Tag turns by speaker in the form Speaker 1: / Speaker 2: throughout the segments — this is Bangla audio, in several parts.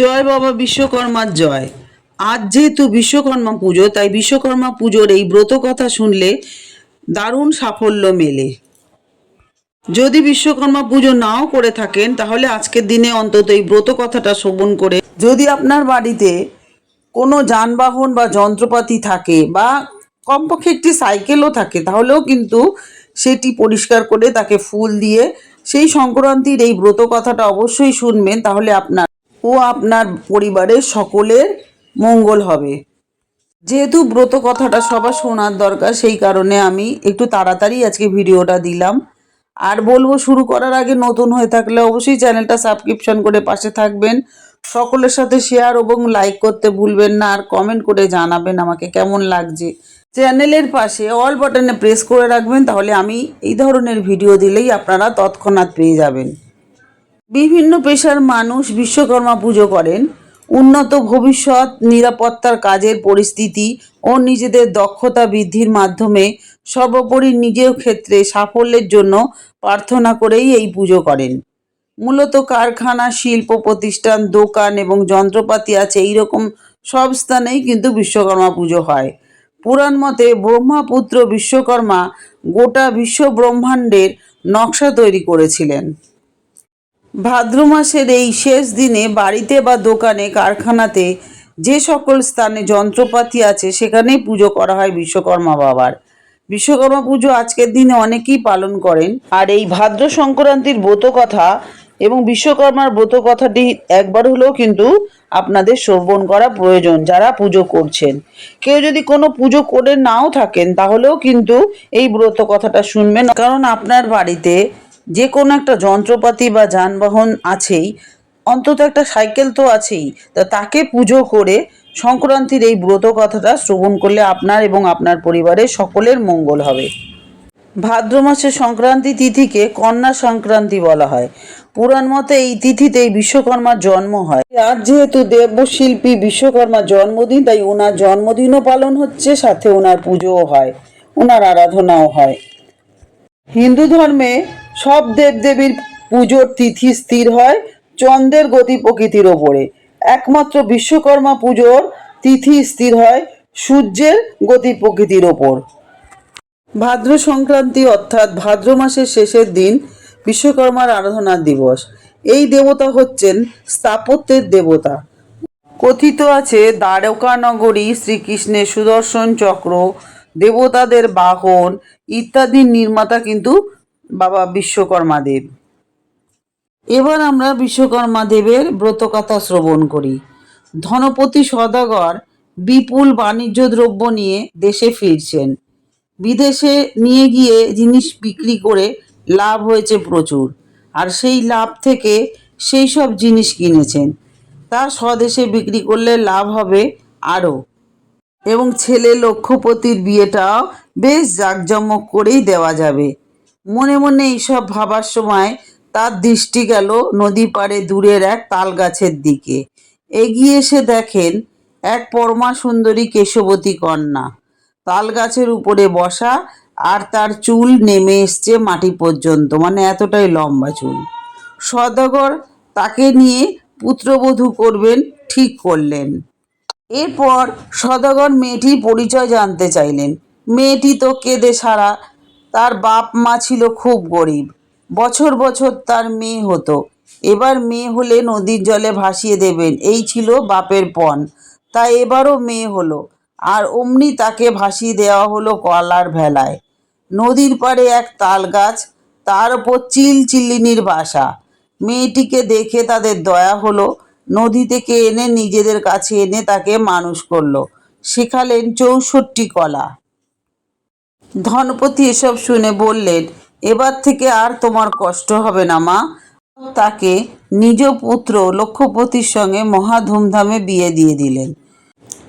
Speaker 1: জয় বাবা বিশ্বকর্মার জয়। আজ যেহেতু বিশ্বকর্মা পুজো, তাই বিশ্বকর্মা পুজোর এই ব্রত কথা শুনলে দারুণ সাফল্য মেলে। যদি বিশ্বকর্মা পুজো নাও করে থাকেন, তাহলে আজকের দিনে অন্তত এই ব্রত কথাটা শ্রবণ করে যদি আপনার বাড়িতে কোনো যানবাহন বা যন্ত্রপাতি থাকে বা কমপক্ষে একটি সাইকেলও থাকে, তাহলেও কিন্তু সেটি পরিষ্কার করে তাকে ফুল দিয়ে সেই সংক্রান্তির এই ব্রত কথাটা অবশ্যই শুনবেন, তাহলে আপনার ও আপনার পরিবারের সকলের মঙ্গল হবে। যেহেতু ব্রত কথাটা সবার শোনার দরকার, সেই কারণে আমি একটু তাড়াতাড়ি আজকে ভিডিওটা দিলাম। আর বলব, শুরু করার আগে নতুন হয়ে থাকলে অবশ্যই চ্যানেলটা সাবস্ক্রিপশন করে পাশে থাকবেন। সকলের সাথে শেয়ার এবং লাইক করতে ভুলবেন না, আর কমেন্ট করে জানাবেন আমাকে কেমন লাগছে। চ্যানেলের পাশে অল বাটনে প্রেস করে রাখবেন, তাহলে আমি এই ধরনের ভিডিও দিলেই আপনারা তৎক্ষণাৎ পেয়ে যাবেন। বিভিন্ন পেশার মানুষ বিশ্বকর্মা পুজো করেন। উন্নত ভবিষ্যৎ, নিরাপত্তার কাজের পরিস্থিতি ও নিজেদের দক্ষতা বৃদ্ধির মাধ্যমে সর্বোপরি নিজের ক্ষেত্রে সাফল্যের জন্য প্রার্থনা করেই এই পুজো করেন। মূলত কারখানা, শিল্প প্রতিষ্ঠান, দোকান এবং যন্ত্রপাতি আছে এইরকম সব স্থানেই কিন্তু বিশ্বকর্মা পুজো হয়। পুরাণ মতে ব্রহ্মাপুত্র বিশ্বকর্মা গোটা বিশ্ব ব্রহ্মাণ্ডের নকশা তৈরি করেছিলেন। ভাদ্র মাসের এই শেষ দিনে বাড়িতে বা দোকানে, কারখানাতে যে সকল স্থানে যন্ত্রপাতি আছে, সেখানেই পুজো করা হয় বিশ্বকর্মা বাবার। বিশ্বকর্মা পুজো আজকের দিনে অনেকেই পালন করেন। আর এই ভাদ্র সংক্রান্তির ব্রত কথা এবং বিশ্বকর্মার ব্রত কথাটি একবার হলেও কিন্তু আপনাদের শ্রবণ করা প্রয়োজন যারা পুজো করছেন। কেউ যদি কোনো পুজো করে নাও থাকেন, তাহলেও কিন্তু এই ব্রত কথাটা শুনবেন। কারণ আপনার বাড়িতে যে কোনো একটা যন্ত্রপাতি বা যানবাহন আছেই, অন্তত একটা সাইকেল তো আছেই, তা তাকে পুজো করে সংক্রান্তির এই ব্রত কথাটা শ্রবণ করলে আপনার এবং আপনার পরিবারের সকলের মঙ্গল হবে। ভাদ্র মাসের সংক্রান্তি তিথিকে কন্যা সংক্রান্তি বলা হয়। পুরাণ মতে এই তিথিতেই বিশ্বকর্মার জন্ম হয়। আর যেহেতু দেবশিল্পী বিশ্বকর্মার জন্মদিন, তাই ওনার জন্মদিনও পালন হচ্ছে, সাথে ওনার পুজোও হয় ওনার আরাধনাও হয়। হিন্দু ধর্মে সব দেবদেবীর পুজোর তিথি স্থির হয় চন্দ্রের গতি প্রকৃতির ওপরে। একমাত্র বিশ্বকর্মা পুজোর তিথি স্থির হয় সূর্যের গতি প্রকৃতির ওপর। ভাদ্র সংক্রান্তি অর্থাৎ ভাদ্র মাসের শেষের দিন বিশ্বকর্মার আরাধনার দিবস। এই দেবতা হচ্ছেন স্থাপত্যের দেবতা। কথিত আছে দ্বারকা নগরী শ্রীকৃষ্ণের সুদর্শন চক্র, দেবতাদের বাহন ইত্যাদির নির্মাতা কিন্তু বাবা বিশ্বকর্মা দেব। এবার আমরা বিশ্বকর্মা দেবের ব্রতকথা শ্রবণ করি। ধনপতি সদাগর বিপুল বাণিজ্য দ্রব্য নিয়ে দেশে ফিরছেন। বিদেশে নিয়ে গিয়ে জিনিস বিক্রি করে লাভ হয়েছে প্রচুর। আর সেই লাভ থেকে সেই সব জিনিস কিনেছেন। তা স্বদেশে বিক্রি করলে লাভ হবে আরও। এবং ছেলে লক্ষ্যপতির বিয়েটাও বেশ জাঁকজমক করেই দেওয়া যাবে। মনে মনে এইসব ভাবার সময় তার দৃষ্টি গেল নদী পাড়ে দূরের এক তাল গাছের দিকে। এগিয়ে এসে দেখেন এক পরমা সুন্দরী কেশবতী কন্যা। তাল গাছের উপরে বসা আর তার চুল নেমে এসছে মাটি পর্যন্ত মানে এতটাই লম্বা চুল। সদাগর তাকে নিয়ে পুত্রবধূ করবেন, ঠিক করলেন। এরপর সদাগর মেয়েটির পরিচয় জানতে চাইলেন। মেয়েটি তো কেঁদে সারা তার বাপ মা ছিল খুব গরিব। বছর বছর তার মেয়ে হতো। এবার মেয়ে হলে নদীর জলে ভাসিয়ে দেবেন। এই ছিল বাপের পণ। তা এবারও মেয়ে হলো। আর অমনি তাকে ভাসিয়ে দেওয়া হলো কলার ভেলায়। নদীর পাড়ে এক তাল গাছ, তার ওপর চিল চিল্লিনির বাসা। মেয়েটিকে দেখে তাদের দয়া হলো। নদী থেকে এনে নিজেদের কাছে এনে তাকে মানুষ করল। শেখালেন চৌষট্টি কলা। ধনপতি এসব শুনে বললেন, এবার থেকে আর তোমার কষ্ট হবে না, মা। তাকে নিজ পুত্র লক্ষ্যপতির সঙ্গে মহা ধুমধামে বিয়ে দিয়ে দিলেন।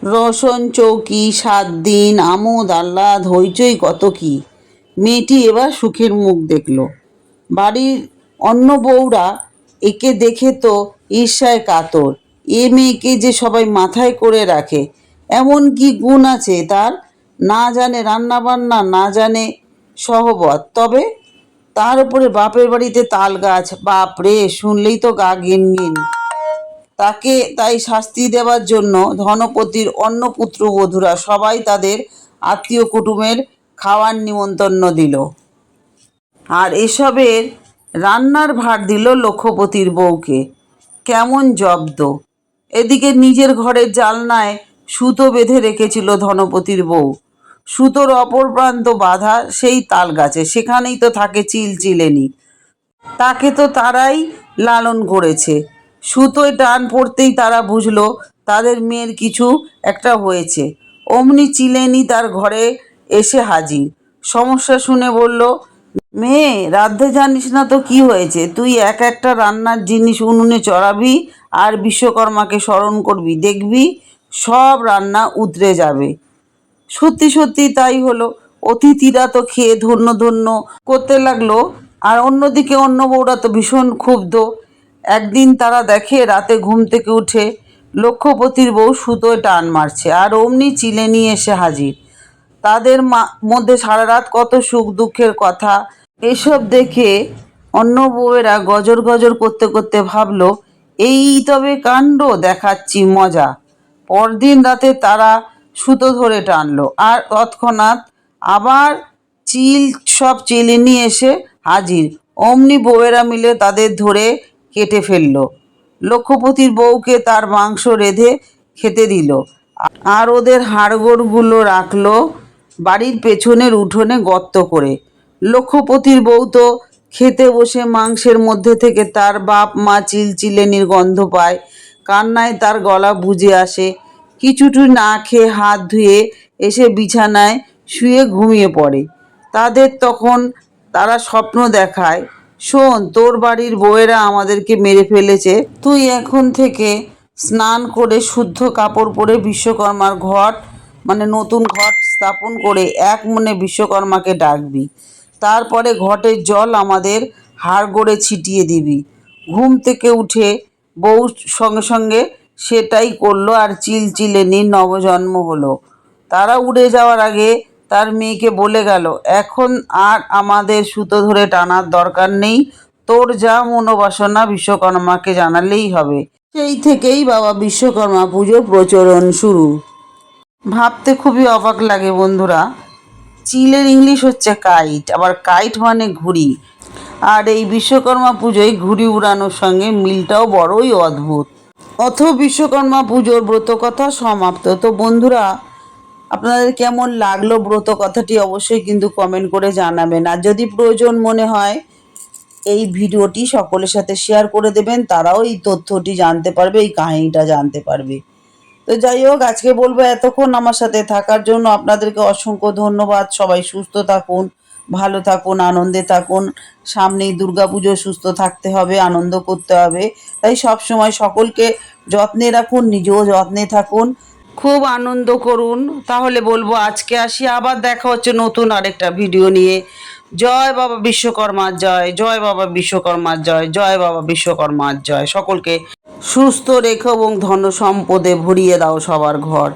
Speaker 1: রসন চৌকি, সাত দিন, আমোদ, আহ্লাদ, হইচই কত কি। মেয়েটি এবার সুখের মুখ দেখল। বাড়ির অন্য বউরা একে দেখে তো ঈর্ষায় কাতর। এ মেয়েকে যে সবাই মাথায় করে রাখে, এমন কি গুণ আছে তার? না জানে রান্না বান্না না জানে সহবত। তবে তার উপরে বাপের বাড়িতে তাল গাছ বাপ রে শুনলেই তো গা গিন গিন তাকে তাই শাস্তি দেওয়ার জন্য ধনপতির অন্য পুত্রবধূরা সবাই তাদের আত্মীয় কুটুমের খাওয়ার নিমন্ত্রণ দিল। আর এসবের রান্নার ভার দিল লক্ষ্যপতির বউকে। কেমন জব্দ। এদিকে নিজের ঘরের জালনায় সুতো বেঁধে রেখেছিল ধনপতির বউ। সুতোর অপর প্রান্ত বাঁধা সেই তাল গাছে সেখানেই তো থাকে চিলচিলেনি তাকে তো তারাই লালন করেছে। সুতোয় টান পড়তেই তারা বুঝলো তাদের মেয়ের কিছু একটা হয়েছে। অমনি চিলেনি তার ঘরে এসে হাজির। সমস্যা শুনে বলল, মেয়ে রাধতে জানিস না তো কি হয়েছে? তুই এক একটা রান্নার জিনিস উনুনে চড়াবি আর বিশ্বকর্মাকে স্মরণ করবি। দেখবি সব রান্না উতরে যাবে। সত্যি সত্যি তাই হলো। অতিথিরা তো খেয়ে ধন্য ধন্য করতে লাগল। আর অন্যদিকে অন্য বউরা তো ভীষণ ক্ষুব্ধ। একদিন তারা দেখে রাতে ঘুম থেকে উঠে লক্ষ্যপতির বউ সুতোয় টান মারছে আর অমনি চিলে নিয়ে এসে হাজির। তাদের মধ্যে সারা রাত কত সুখ দুঃখের কথা। এসব দেখে অন্য বউয়েরা গজর গজর করতে করতে ভাবলো, এই তবে কাণ্ড দেখাচ্ছি মজা। পরদিন রাতে তারা সুতো ধরে টানলো। আর তৎক্ষণাৎ আবার চিল, সব চেলে নিয়ে এসে হাজির। অমনি বউয়েরা মিলে তাদের ধরে কেটে ফেলল। লক্ষ্যপতির বউকে তার মাংস রেঁধে খেতে দিল। আর ওদের হাড়গোড়গুলো রাখল বাড়ির পেছনের উঠোনে গর্ত করে। লক্ষ্যপতির বউ তো খেতে বসে মাংসের মধ্যে থেকে তার বাপ মা চিলচিলেনির গন্ধ পায়। কান্নায় তার গলা বুজে আসে। কিছুটু না খেয়ে হাত ধুয়ে এসে বিছানায় শুয়ে ঘুমিয়ে পড়ে। তাদের তখন তারা স্বপ্ন দেখায়, শোন, তোর বাড়ির বউয়েরা আমাদেরকে মেরে ফেলেছে। তুই এখন থেকে স্নান করে শুদ্ধ কাপড় পরে বিশ্বকর্মার ঘট মানে নতুন ঘট স্থাপন করে এক মনে বিশ্বকর্মাকে ডাকবি। তারপরে ঘটের জল আমাদের হাড় গড়ে ছিটিয়ে দিবি। ঘুম থেকে উঠে বউ সঙ্গে সঙ্গে সেটাই করল আর চিলচিলেনি নবজন্ম হলো। তারা উড়ে যাওয়ার আগে তার মেয়েকে বলে গেল, এখন আর আমাদের সুতো ধরে টানার দরকার নেই, তোর যা মনোবাসনা বিশ্বকর্মাকে জানালেই হবে। সেই থেকেই বাবা বিশ্বকর্মা পুজোর প্রচলন শুরু। ভাবতে খুবই অবাক লাগে বন্ধুরা। চিলের ইংলিশ হচ্ছে কাইট, আবার কাইট মানে ঘুড়ি। আর এই বিশ্বকর্মা পুজোয় ঘুড়ি উড়ানোর সঙ্গে মিলটাও বড়ই অদ্ভুত। অথ বিশ্বকর্মা পুজোর ব্রত কথা সমাপ্ত। তো বন্ধুরা, আপনাদের কেমন লাগল ব্রত কথাটি অবশ্যই কিন্তু কমেন্ট করে জানাবেন। আর যদি প্রয়োজন মনে হয়, এই ভিডিওটি সকলের সাথে শেয়ার করে দেবেন, তারাও এই তথ্যটি জানতে পারবে, এই কাহিনীটা জানতে পারবে। তো যাই হোক, আজকে বলব এতক্ষণ আমার সাথে থাকার জন্য আপনাদেরকে অসংখ্য ধন্যবাদ। সবাই সুস্থ থাকুন ভালো থাকুন, আনন্দে থাকুন। সামনেই দুর্গাপুজো, সুস্থ থাকতে হবে, আনন্দ করতে হবে। তাই সব সময় সকলকে যত্নে রাখুন, নিজেও যত্নে থাকুন। খুব আনন্দ করুন। তাহলে বলব আজকে আসি, আবার দেখা হচ্ছে নতুন আরেকটা ভিডিও নিয়ে। জয় বাবা বিশ্বকর্মার জয় জয় বাবা বিশ্বকর্মার জয় জয় বাবা বিশ্বকর্মার জয়। সকলকে সুস্থ রেখো এবং ধন সম্পদে ভরিয়ে দাও সবার ঘর।